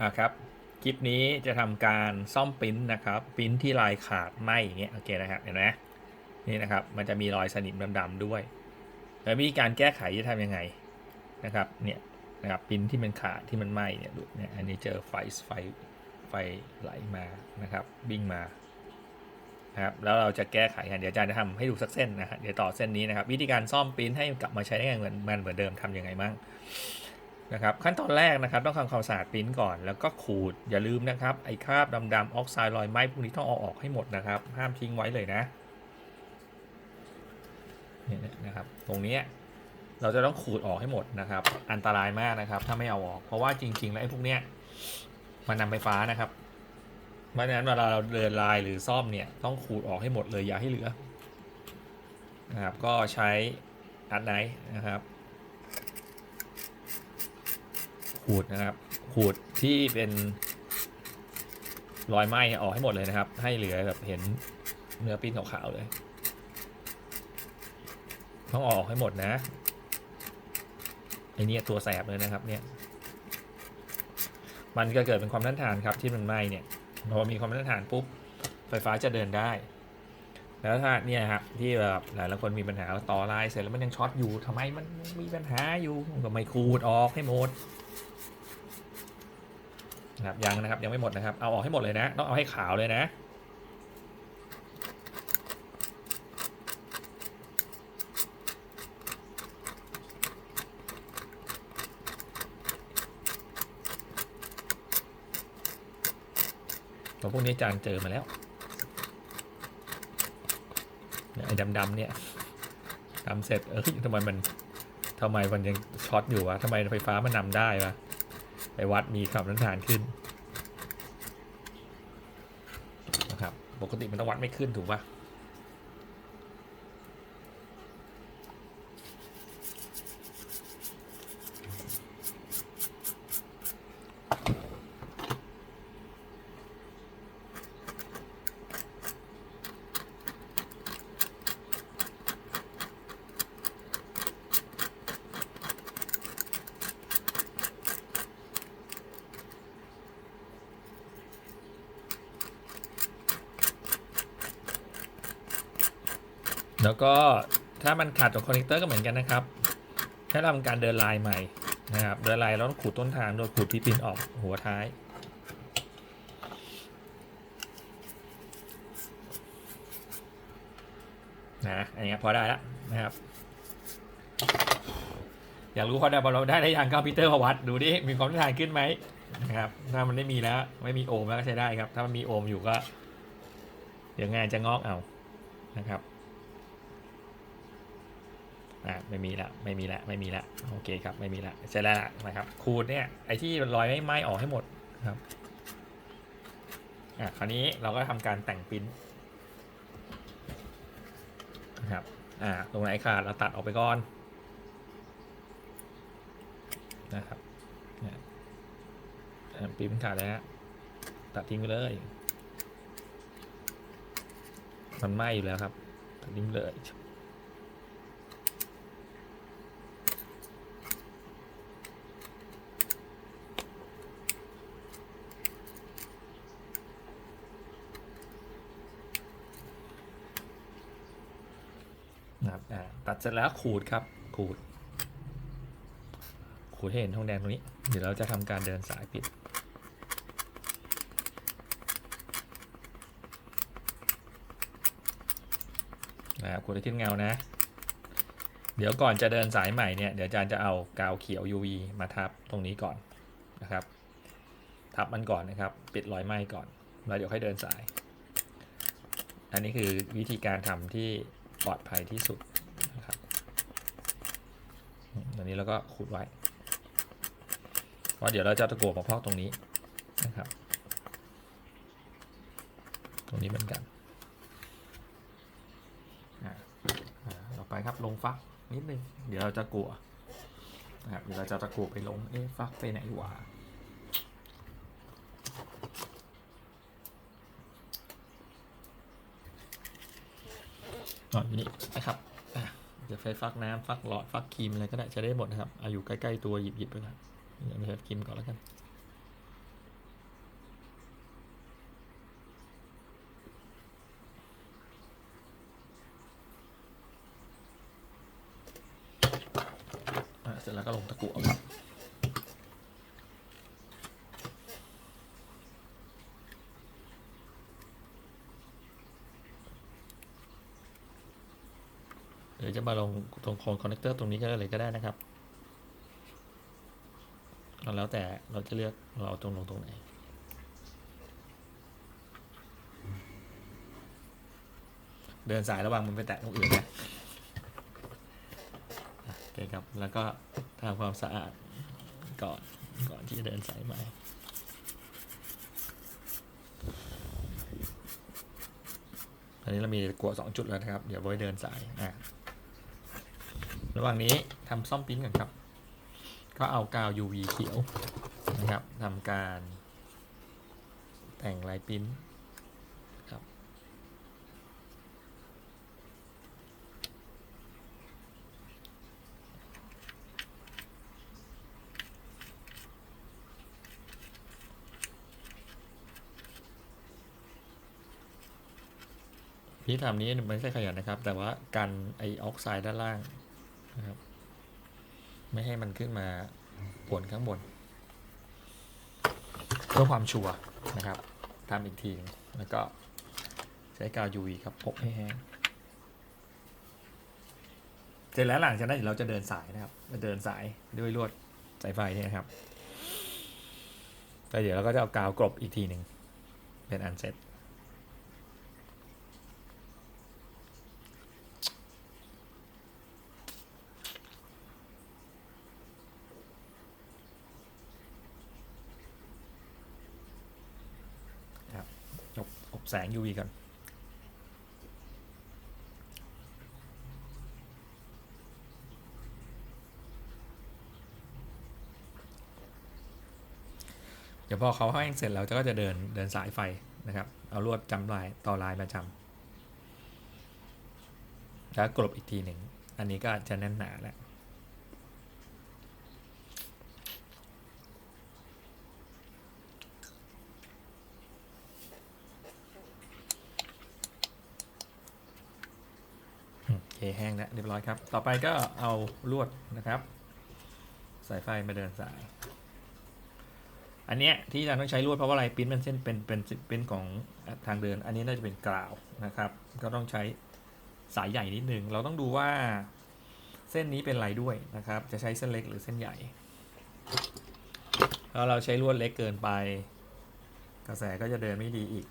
อ่าครับคลิปนี้จะทำการซ่อมปริ้นนะครับปริ้นที่ลายขาดไหมอย่างเงี้ยโอเคนะครับเห็นไหมนี่นะครับมันจะมีรอยสนิมดำๆด้วย แล้ววิธีการแก้ไขจะทำยังไงนะครับเนี่ยนะครับปริ้นที่มันขาดที่มันไหมเนี่ยดูเนี่ยอันนี้เจอไฟไฟไฟไหลมานะครับวิ่งมานะครับแล้วเราจะแก้ไขกันเดี๋ยวอาจารย์จะทำให้ดูสักเส้นนะฮะเดี๋ยวต่อเส้นนี้นะครับ วิธีการซ่อมปริ้นให้กลับมาใช้ได้เหมือนมันเหมือนเดิมทำยังไงบ้าง นะครับขั้นตอนแรกนะครับต้องทำความสะอาดปิ้นก่อน แล้วก็ขูดอย่าลืมนะครับไอ้คราบดำๆออกไซด์รอยไหม้พวกนี้ต้องเอาออกให้หมดนะครับ ห้ามทิ้งไว้เลยนะเนี่ยนะครับตรงนี้เราจะต้องขูดออกให้หมดนะครับ อันตรายมากนะครับ ถ้าไม่เอาออก เพราะว่าจริง ๆ แล้วไอ้พวกเนี้ยมันนำไฟฟ้านะครับเพราะฉะนั้นเวลาเราเดินลายหรือซ่อมเนี่ยต้องขูดออกให้หมดเลยอย่าให้เหลือนะครับก็ใช้อัดไนท์นะครับ ขูดนะครับขูดที่เป็นรอยไหม้ออกให้หมดเลยนะครับ ให้เหลือแบบเห็นเนื้อปิ้นขาวๆเลย ต้องออกให้หมดนะไอเนี่ยตัวแสบเลยนะครับ เนี่ย มันก็เกิดเป็นความต้านทานครับที่มันไหม้เนี่ยพอมีความต้านทานปุ๊บไฟฟ้าจะเดินได้ แล้วถ้าเนี่ยครับที่แบบหลายๆคนมีปัญหาต่อลายเสร็จแล้วมันยังช็อตอยู่ทำไมมันมีปัญหาอยู่ก็ไม่ขูดออกให้หมด นะครับยังนะครับยังไม่หมดนะครับ เอาออกให้หมดเลยนะ ต้องเอาให้ขาวเลยนะ ตัวพวกนี้อาจารย์เจอมาแล้วไอ้ดำๆเนี่ยทำเสร็จเออทำไมมันทำไมมันยังช็อตอยู่วะทำไมไฟฟ้ามันนำได้วะ ไปวัดมีความต้านทานขึ้นนะครับ ปกติมันต้องวัดไม่ขึ้นถูกปะ แล้วก็ถ้ามันขาดจากคอนเนคเตอร์ก็เหมือนกันนะครับ ให้ทำการเดินลายใหม่นะครับ เดินลายแล้วต้องขูดต้นทางโดยขูดที่ปินออกหัวท้ายนะอันนี้พอได้แล้วนะครับ อยากรู้พอได้พอเราได้ได้ยังก็พีเตอร์พวัดดูดิมีความต้านทานขึ้นไหมนะครับ ถ้ามันไม่มีแล้วไม่มีโอมแล้วก็ใช้ได้ครับ ถ้ามันมีโอมอยู่ก็ เดี๋ยวงานจะงอกเอานะครับ อ่าไม่มีละไม่มีละไม่มีละโอเคครับไม่มีละใช่แล้วนะครับขูดเนี่ยไอที่รอยไม่ไหม้ออกให้หมดนะครับอะคราวนี้เราก็ทำการแต่งปิ้นนะครับอ่าตรงไหนขาดเราตัดออกไปก่อนนะครับเนี่ยปิ้นขาดแล้วตัดทิ้งไปเลยมันไหม้อยู่แล้วครับตัดทิ้งเลย นะครับตัดเสร็จแล้วขูดครับ ขูด ขูดให้เห็นทองแดงตรงนี้ เดี๋ยวเราจะทำการเดินสายปิด นะครับขูดให้ทิ้งเงานะ เดี๋ยวก่อนจะเดินสายใหม่เนี่ย เดี๋ยวอาจารย์จะเอากาวเขียว UV มาทับตรงนี้ก่อนนะครับ ทับมันก่อนนะครับ ปิดรอยไหม้ก่อน แล้วเดี๋ยวค่อยเดินสาย อันนี้คือวิธีการทำที่ ปลอดภัยที่สุดนะครับตอนนี้เราก็ขูดไว้เพราะเดี๋ยวเราจะตะกัวมาพอกตรงนี้นะครับ ตรงนี้เหมือนกันอ่าอ่าต่อไปครับลงฟักนิดนึง เดี๋ยวเราจะกลัวนะครับเดี๋ยวเราจะตะกัวไปลง เอ๊ะฟักไปไหนวะ อ๋ออยู่นี่นะครับจะใช้ฟักน้ำฟักหลอดฟักครีมอะไรก็ได้จะได้หมดนะครับอาอยู่ใกล้ๆตัวหยิบๆไปก่อนเดี๋ยวไปครีมก่อนแล้วกันเสร็จแล้วก็ลงตะกั่ว มาลงตรงคอนเนคเตอร์ตรงนี้ก็ได้เลยก็ได้นะครับแล้วแต่เราจะเลือกเราเอาตรงลงตรงไหนเดินสายระหว่างมันไปแตะตรงอื่นนะโอเคครับ แล้วก็ทำความสะอาดก่อนก่อนที่จะเดินสายใหม่ตอนนี้เรามีกลัวสองจุดแล้วนะครับ เดี๋ยวไว้เดินสายอะ ระหว่างนี้ทำซ่อมปิ้นก่อนครับ ก็เอากาว UV เขียวนะครับทำการแต่งลายปิ้นครับที่ทำนี้ไม่ใช่ขยันนะครับ แต่ว่ากันไอออกไซด์ด้านล่าง นะครับ ไม่ให้มันขึ้นมาปวนข้างบน เพื่อความชัวร์นะครับทำอีกทีแล้วก็ใช้กาว UV ครับพกให้แห้งเสร็จแล้วหลังจากนั้นเราจะเดินสายนะครับจะเดินสายด้วยลวดสายไฟนี่นะครับแล้วเดี๋ยวเราก็จะเอากาวกลบอีกทีหนึ่งเป็นอันเสร็จ ครับอบอบ แสง UV กันเดี๋ยวพอเขาแห้งเสร็จแล้วก็จะเดินเดินสายไฟนะครับ เอาลวดจำลายต่อลายมาจำแล้วกลบอีกทีหนึ่ง อันนี้ก็จะแน่นหนาแล้ว โอเค แห้งแล้วเรียบร้อยครับ ต่อไปก็เอาลวดนะครับ สายไฟมาเดินสาย อันเนี้ยที่เราต้องใช้ลวดเพราะว่าอะไรปิ้นมันเส้นเป็นเป็นเป็นของทางเดิน อันนี้น่าจะเป็นกราวนะครับ ก็ต้องใช้สายใหญ่นิดนึง เราต้องดูว่าเส้นนี้เป็นไรด้วยนะครับ จะใช้เส้นเล็กหรือเส้นใหญ่ถ้าเราใช้ลวดเล็กเกินไป กระแสก็จะเดินไม่ดีอีก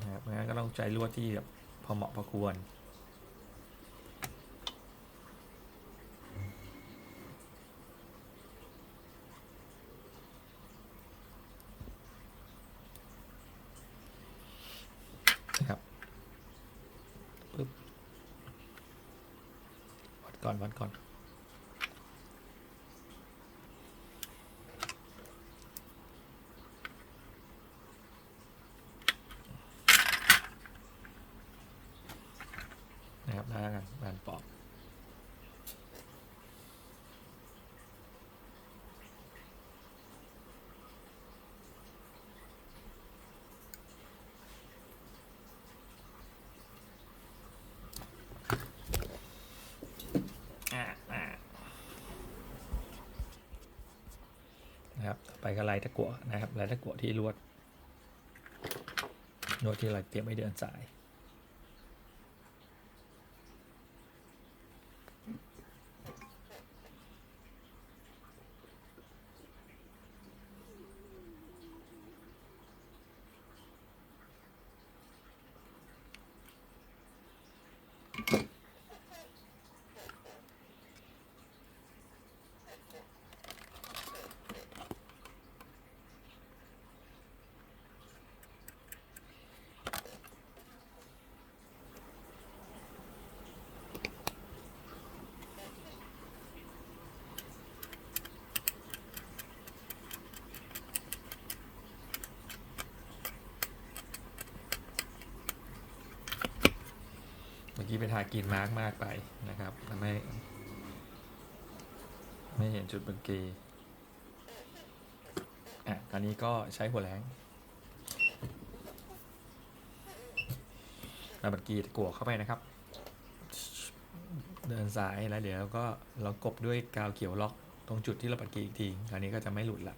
นะครับงั้นก็ต้องใช้ลวดที่แบบพอเหมาะพอควร นะครับปึ๊บวัดก่อนวัดก่อน นะครับได้ แล้วกันบานปอกนะครับไปก็ลายตะกั่วนะครับลายตะกั่วที่ลวดลวดที่เราเตรียมไว้เดินสาย กี้ไปทากินมาร์กมากไปนะครับทำให้ไม่เห็นจุดเมื่อกี้อะตอนนี้ก็ใช้หัวแรงแล้วเมื่อกี้กลัวเข้าไปนะครับ เดินสายแล้วเดี๋ยวก็เรากบด้วยกาวเขียวล็อกตรงจุดที่เราปัดกีอีกทีคราวนี้ก็จะไม่หลุดละ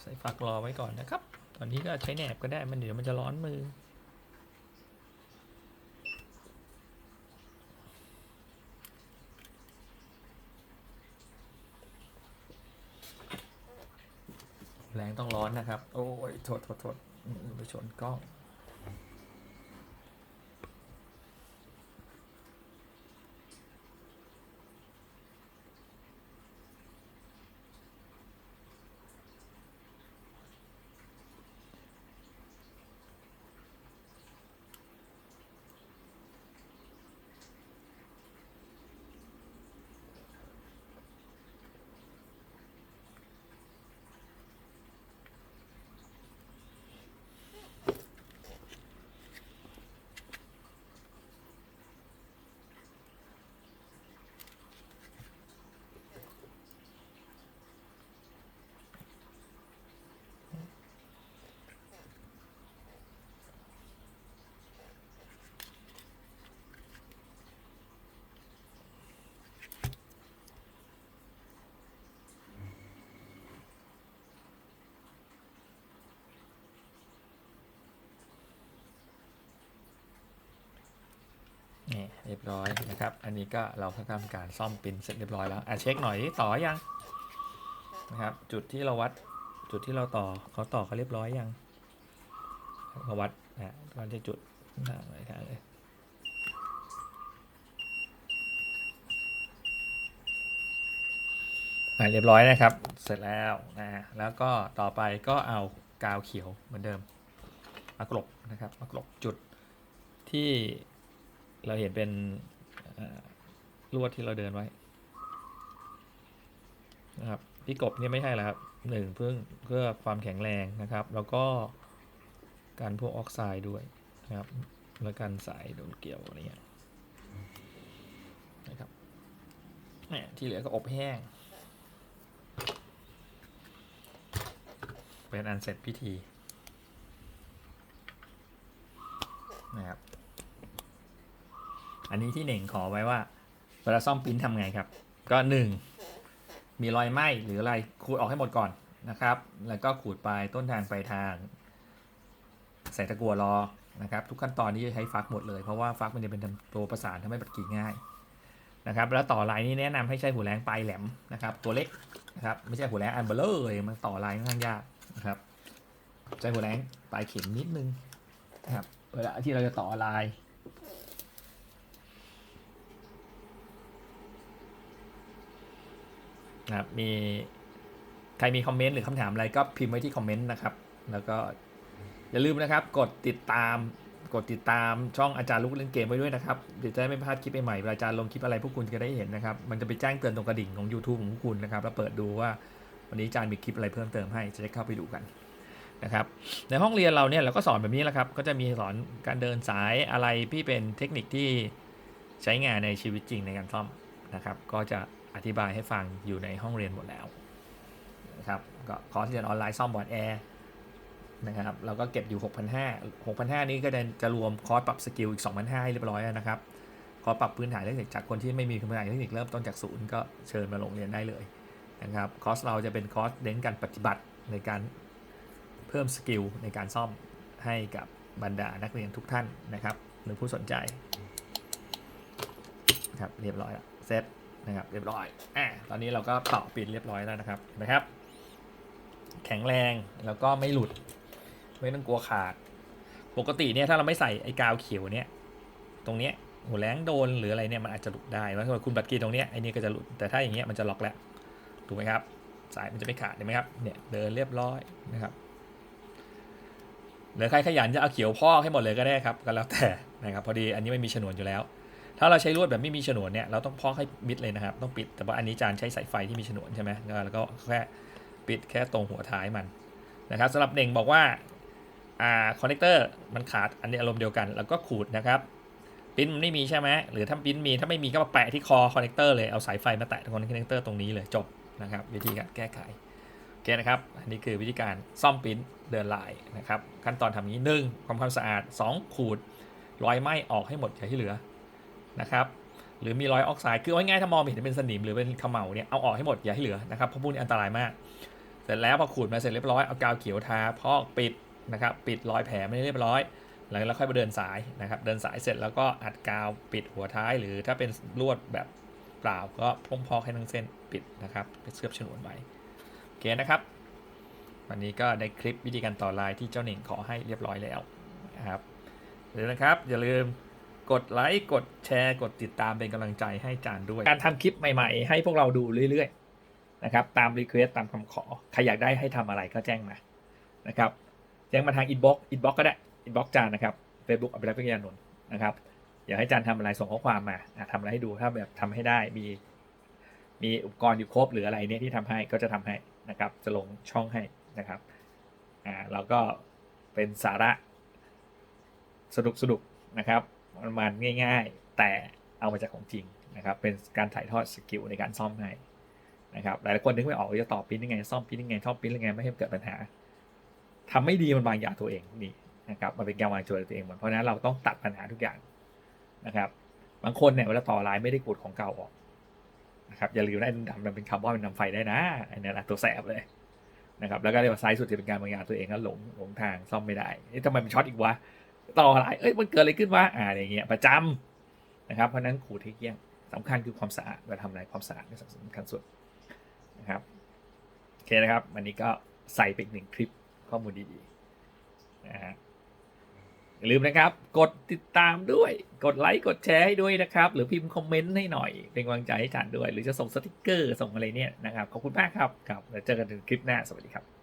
ใส่ฝักรอไว้ก่อนนะครับ ตอนนี้ก็ใช้แหนบก็ได้มันเดี๋ยวมันจะร้อนมือ แรงต้องร้อนนะครับ โอ้ยโทษโทษโทษไปชนกล้อง นี่เรียบร้อยนะครับ อันนี้ก็เราก็ทำการซ่อมปินเสร็จเรียบร้อยแล้วอะเช็คหน่อยต่อยังนะครับ จุดที่เราวัดจุดที่เราต่อเขาต่อเขาเรียบร้อยยังมาวัดนะก่อนจะจุดหน้าไหนกันเลยอะเรียบร้อยนะครับ เสร็จแล้วนะแล้วก็ต่อไปก็เอากาวเขียวเหมือนเดิมมากลบนะครับมากลบจุดที่ เราเห็นเป็นลวดที่เราเดินไว้นะครับที่กบเนี่ยไม่ใช่แล้วครับหนึ่งเพื่อเพื่อความแข็งแรงนะครับ แล้วก็การพวกออกไซด์ด้วยนะครับ แล้วการสายโดนเกี่ยวอะไรเงี้ยนะครับที่เหลือก็อบแห้ง เป็นอันเสร็จพิธีนะครับ อันนี้ที่หนึ่งขอไว้ว่าเวลาซ่อมปิ้นทำไงครับ ก็หนึ่งมีรอยไหม้หรืออะไรขูดออกให้หมดก่อนนะครับ แล้วก็ขูดปลายต้นทางปลายทาง ใส่ตะกั่วรอนะครับ ทุกขั้นตอนนี้จะใช้ฟักหมดเลย เพราะว่าฟักมันจะเป็นตัวประสานทำให้ปัดกีง่ายนะครับ แล้วต่อลายนี้แนะนำให้ใช้หัวแรงปลายแหลมนะครับ ตัวเล็กนะครับ ไม่ใช่หัวแรงอันเบลเลอร์เลยมันต่อลายค่อนข้างยากนะครับ ใช้หัวแรงปลายเข็มนิดนึงนะครับ เวลาที่เราจะต่อลาย นะครับมีใครมีคอมเมนต์หรือคำถามอะไรก็พิมพ์ไว้ที่คอมเมนต์นะครับ แล้วก็อย่าลืมนะครับ กดติดตาม กดติดตามช่องอาจารย์ลูกเล่นเกมไว้ด้วยนะครับเดี๋ยวจะได้ไม่พลาดคลิปใหม่ๆเวลาอาจารย์ลงคลิปอะไรพวกคุณจะได้เห็นนะครับ มันจะไปแจ้งเตือนตรงกระดิ่งของ YouTube ของพวกคุณนะครับ แล้วเปิดดูว่าวันนี้อาจารย์มีคลิปอะไรเพิ่มเติมให้จะได้เข้าไปดูกันนะครับ ในห้องเรียนเราเนี่ยเราก็สอนแบบนี้แหละครับ ก็จะมีสอนการเดินสายอะไรที่เป็นเทคนิคที่ใช้งานในชีวิตจริงในการซ่อมนะครับ ก็จะ อธิบายให้ฟังอยู่ในห้องเรียนหมดแล้วนะครับก็คอร์สเรียนออนไลน์ซ่อมบอร์ดแอร์นะครับเราก็เก็บอยู่ 6,500 6,500 นี้ก็จะรวมคอร์สปรับสกิลอีก 2,500 ให้เรียบร้อยนะครับ คอร์สปรับพื้นฐานเทคนิคจากคนที่ไม่มีพื้นฐานเทคนิคเริ่มต้นจากศูนย์ก็เชิญมาลงเรียนได้เลยนะครับ คอร์สเราจะเป็นคอร์สเน้นการปฏิบัติในการเพิ่มสกิลในการซ่อมให้กับบรรดานักเรียนทุกท่านนะครับ หรือผู้สนใจครับเรียบร้อยแล้วเสร็จ นะครับเรียบร้อยอะตอนนี้เราก็ต่อปิดเรียบร้อยแล้วนะครับเห็นไหมครับ แข็งแรงแล้วก็ไม่หลุด ไม่ต้องกลัวขาด ปกติเนี่ยถ้าเราไม่ใส่ไอ้กาวเขียวเนี่ยตรงเนี้ยหัวแรงโดนหรืออะไรเนี่ยมันอาจจะหลุดได้แล้วถ้าคุณบัตรกีตรงเนี้ยไอ้นี่ก็จะหลุดแต่ถ้าอย่างเงี้ยมันจะล็อกแล้วถูกไหมครับสายมันจะไม่ขาดเห็นไหมครับเนี่ยเดินเรียบร้อยนะครับหรือใครขยันจะเอาเขียวพอกให้หมดเลยก็ได้ครับก็แล้วแต่นะครับพอดีอันนี้ไม่มีฉนวนอยู่แล้ว ถ้าเราใช้ลวดแบบไม่มีฉนวนเนี่ยเราต้องพอกให้มิดเลยนะครับ ต้องปิด แต่ว่าอันนี้จานใช้สายไฟที่มีฉนวนใช่ไหมแล้วก็แค่ปิดแค่ตรงหัวท้ายมันนะครับสำหรับเน่งบอกว่าอ่าคอนเนคเตอร์มันขาดอันนี้อารมณ์เดียวกัน แล้วก็ขูดนะครับปิ้นมันไม่มีใช่ไหมหรือถ้าปิ้นมีถ้าไม่มีก็มาแปะที่คอคอนเนคเตอร์เลยเอาสายไฟมาแตะคอนเนคเตอร์ตรงนี้เลยจบนะครับ วิธีการแก้ไขโอเคนะครับอันนี้คือวิธีการซ่อมปิ้นเดินลายนะครับ ขั้นตอนทำนี้หนึ่งความสะอาด 2 ขูดรอยไหม้ออกให้หมดอย่าให้เหลือ นะครับหรือมีรอยออกไซด์คือเอาง่ายๆถ้ามองเห็นเป็นสนิมหรือเป็นเขมเหลาเนี่ยเอาออกให้หมดอย่าให้เหลือนะครับเพราะพวกนี้อันตรายมาก เสร็จแล้วพอขูดมาเสร็จเรียบร้อยเอากาวเขียวทาพอกปิดนะครับปิดรอยแผลไม่เรียบร้อยแล้วค่อยไปเดินสายนะครับ เดินสายเสร็จแล้วก็อัดกาวปิดหัวท้าย หรือถ้าเป็นลวดแบบเปล่าก็พ่งพอกให้ทั้งเส้นปิดนะครับไปเชือบฉนวนไว้โอเคนะครับ วันนี้ก็ได้คลิปวิธีการต่อลายที่เจ้าหนิงขอให้เรียบร้อยแล้วนะครับอย่าลืมนะครับอย่าลืม กดไลค์กดแชร์กดติดตามเป็นกำลังใจให้จานด้วย การทำคลิปใหม่ๆ ให้พวกเราดูเรื่อยๆนะครับตามรีเควสตามคำขอ ใครอยากได้ให้ทำอะไรก็แจ้งมานะครับแจ้งมาทางอินบ็อกซ์อินบ็อกซ์ก็ได้อินบ็อกซ์จานนะครับ Facebook อภิรักษ์วิทยานนท์นะครับอยากให้จานทำอะไรส่งข้อความมาทำอะไรให้ดูถ้าแบบทำให้ได้มีมีอุปกรณ์อยู่ครบหรืออะไรเนี่ยที่ทำให้ก็จะทำให้นะครับจะลงช่องให้นะครับอ่าเราก็เป็นสาระสนุกสนุกนะครับ มันง่ายๆ แต่เอามาจากของจริงนะครับ เป็นการถ่ายทอดสกิลในการซ่อมให้นะครับ หลายๆคนนึกไม่ออกว่าจะต่อปิ้นยังไง ซ่อมปิ้นยังไงซ่อปิ้นยังไง ไม่ให้เกิดปัญหาทำไม่ดีมันบางอย่างตัวเองนี่นะครับมันเป็นการวางโจทย์ตัวเองหมด เพราะนั้นเราต้องตัดปัญหาทุกอย่างนะครับ บางคนเนี่ยเวลาต่อลายไม่ได้กดของเก่าออกนะครับอย่าลืมนะไอ้ดำมันเป็นคาร์บอนเป็นนำไฟได้นะอันนี้แหละตัวแสบเลยนะครับแล้วก็เรียกว่าไซส์สุดจะเป็นการบางอย่างตัวเองก็หลงหลงทางซ่อมไม่ได้เอ๊ะทำไมมันช็อตอีกวะ ต่อลายเอ้ยมันเกิดอะไรขึ้นวะอ่าอย่างเงี้ยประจำนะครับเพราะนั้นขูดให้เกี้ยงสำคัญคือความสะอาดเวลาทำอะไรความสะอาดเป็นสำคัญสุดนะครับโอเคนะครับวันนี้ก็ใส่ไปอีกหนึ่งคลิปข้อมูลดีๆนะฮะอย่าลืมนะครับ กดติดตามด้วย กดไลค์ กดแชร์ให้ด้วยนะครับ หรือพิมพ์คอมเมนต์ให้หน่อย เป็นกำลังใจให้จันด้วย หรือจะส่งสติกเกอร์ ส่งอะไรเนี่ยนะครับ ขอบคุณมากครับครับแล้วเจอกันในคลิปหน้า สวัสดีครับ